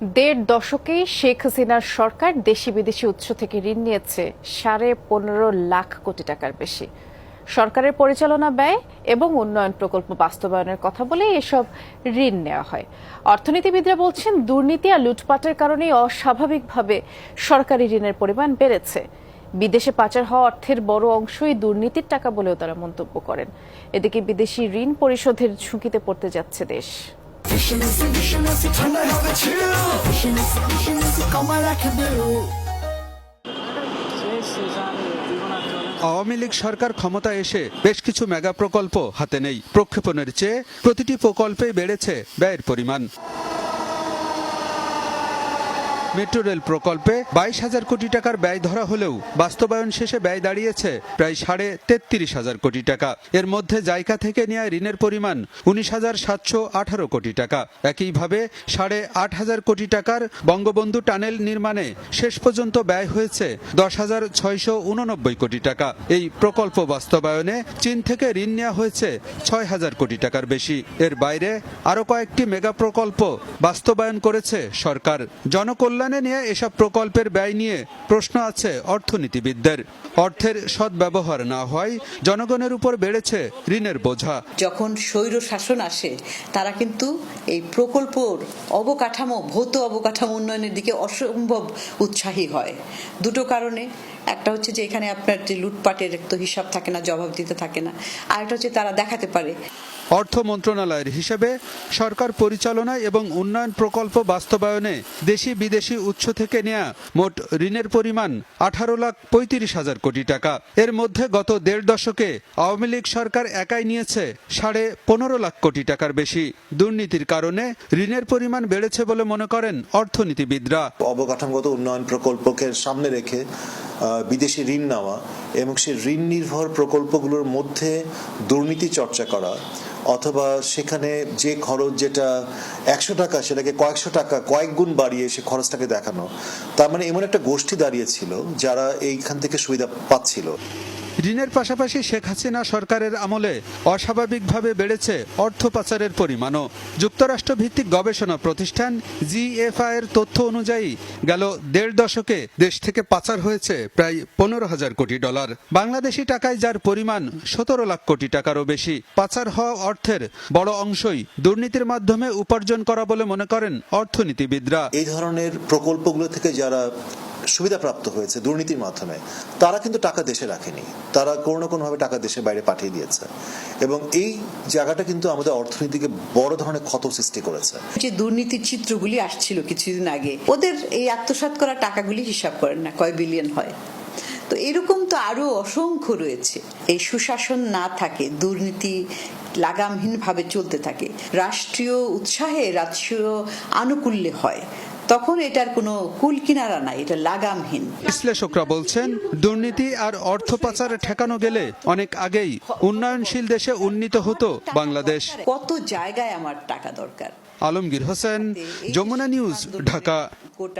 দেড় দশকেই শেখ হাসিনার সরকার দেশি বিদেশি উৎস থেকে ঋণ নিয়েছে সাড়ে পনেরো লাখ কোটি টাকার বেশি। সরকারের পরিচালনা ব্যয় এবং উন্নয়ন প্রকল্প বাস্তবায়নের কথা বলে এসব ঋণ নেওয়া হয়। অর্থনীতিবিদরা বলছেন, দুর্নীতি আর লুটপাটের কারণে অস্বাভাবিকভাবে সরকারি ঋণের পরিমাণ বেড়েছে। বিদেশে পাচার হওয়া অর্থের বড় অংশই দুর্নীতির টাকা বলেও তারা মন্তব্য করেন। এদিকে বিদেশি ঋণ পরিশোধের ঝুঁকিতে পড়তে যাচ্ছে দেশ। Visionist, visionist, ঠান্ডা হবে chill. Visionist, visionist, কমায় রাখে bill আওয়ামী লীগ সরকার ক্ষমতা এসে বেশ কিছু মেগা প্রকল্প হাতে নেই। প্রক্ষেপণের চেয়ে প্রতিটি প্রকল্পে বেড়েছে ব্যয়ের পরিমাণ। মেট্রো রেল প্রকল্পে বাইশ হাজার কোটি টাকার ব্যয় ধরা হলেও বাস্তবায়ন শেষে ব্যয় দাঁড়িয়েছে প্রায় সাড়ে তেত্রিশ হাজার কোটি টাকা। এর মধ্যে জায়গা থেকে নেওয়া ঋণের পরিমাণ উনিশ হাজার সাতশো আঠারো কোটি টাকা। একইভাবে সাড়ে আট হাজার কোটি টাকার বঙ্গবন্ধু টানেল নির্মাণে শেষ পর্যন্ত ব্যয় হয়েছে দশ হাজার ছয়শো উননব্বই কোটি টাকা। এই প্রকল্প বাস্তবায়নে চীন থেকে ঋণ নেওয়া হয়েছে ছয় হাজার কোটি টাকার বেশি। এর বাইরে আরও কয়েকটি মেগা প্রকল্প বাস্তবায়ন করেছে সরকার। জনকল্যাণে নিয়ে এসব প্রকল্পের ব্যয় নিয়ে প্রশ্ন আছে অর্থনীতিবিদদের। অর্থের সদ্ব্যবহার না হয়, জনগণের উপর বেড়েছে ঋণের বোঝা। যখন স্বৈর শাসন আসে, তারা কিন্তু এই প্রকল্পর অবকাঠামো, ভৌত অবকাঠামো উন্নয়নের দিকে অসম্ভব উৎসাহী হয়। দুটো কারণে। একটা হচ্ছে যে, এখানে আপনার যে লুটপাটের তো হিসাব থাকে না, জবাব দিতে থাকে না। আর একটা হচ্ছে তারা দেখাতে পারে। অর্থ মন্ত্রণালয়ের হিসেবে সরকার পরিচালনা এবং উন্নয়ন প্রকল্প বাস্তবায়নে দেশি বিদেশি উৎস থেকে নেয়া মোট ঋণের পরিমাণ আঠারো লাখ পঁয়ত্রিশ হাজার কোটি টাকা। এর মধ্যে গত দেড় দশকে আওয়ামী লীগ সরকার একাই নিয়েছে সাড়ে পনেরো লাখ কোটি টাকার বেশি। দুর্নীতির কারণে ঋণের পরিমাণ বেড়েছে বলে মনে করেন অর্থনীতিবিদরা। অবকাঠামোগত উন্নয়ন প্রকল্পকে সামনে রেখে বিদেশি ঋণ নেওয়া এবং সেই ঋণ নির্ভর প্রকল্পগুলোর মধ্যে দুর্নীতি চর্চা করা অথবা সেখানে যে খরচ যেটা একশো টাকা, সেটাকে কয়েকশো টাকা, কয়েক গুণ বাড়িয়ে সে খরচটাকে দেখানো। তার মানে এমন একটা গোষ্ঠী দাঁড়িয়েছিল যারা এইখান থেকে সুবিধা পাচ্ছিল। ঋণের পাশাপাশি শেখ হাসিনা সরকারের আমলে অস্বাভাবিকভাবে বেড়েছে অর্থ পাচারের পরিমাণও। যুক্তরাষ্ট্র ভিত্তিক গবেষণা প্রতিষ্ঠান জিএফআই এর তথ্য অনুযায়ী গেল দেড় দশকে দেশ থেকে পাচার হয়েছে প্রায় পনেরো হাজার কোটি ডলার। বাংলাদেশি টাকায় যার পরিমাণ সতেরো লাখ কোটি টাকারও বেশি, পাচার হওয়া অর্থের বড় অংশই দুর্নীতির মাধ্যমে উপার্জন করা বলে মনে করেন অর্থনীতিবিদরা। এই ধরনের প্রকল্পগুলো থেকে যারা সুবিধাপ্রাপ্ত হয়েছে দুর্নীতির মাধ্যমে। তারা কিন্তু টাকা দেশে রাখেনি। তারা কোনো না কোনোভাবে টাকা দেশের বাইরে পাঠিয়ে দিয়েছে। এবং এই জায়গাটা কিন্তু আমাদের অর্থনীতিকে বড় ধরনের ক্ষত সৃষ্টি করেছে। যে দুর্নীতির চিত্রগুলি আসছিল কিছুদিন আগে, ওদের এই আত্মসাৎ করা টাকাগুলি হিসাব করেন না, কয় বিলিয়ন হয়। তো এরকম তো আরও অসংখ্য রয়েছে। এই সুশাসন না থাকে, দুর্নীতি লাগামহীনভাবে চলতে থাকে। রাষ্ট্রীয় উৎসাহে রাষ্ট্রীয় আনুকূল্যে হয়। তখন এটার কোনো কুল কিনারা নাই এটা লাগামহীন। বিশ্লেষকরা বলছেন দুর্নীতি আর অর্থ পাচার ঠেকানো গেলে অনেক আগেই উন্নয়নশীল দেশে উন্নীত হতো বাংলাদেশ। কত জায়গায় আমার টাকা দরকার। আলমগীর হোসেন যমুনা নিউজ ঢাকা।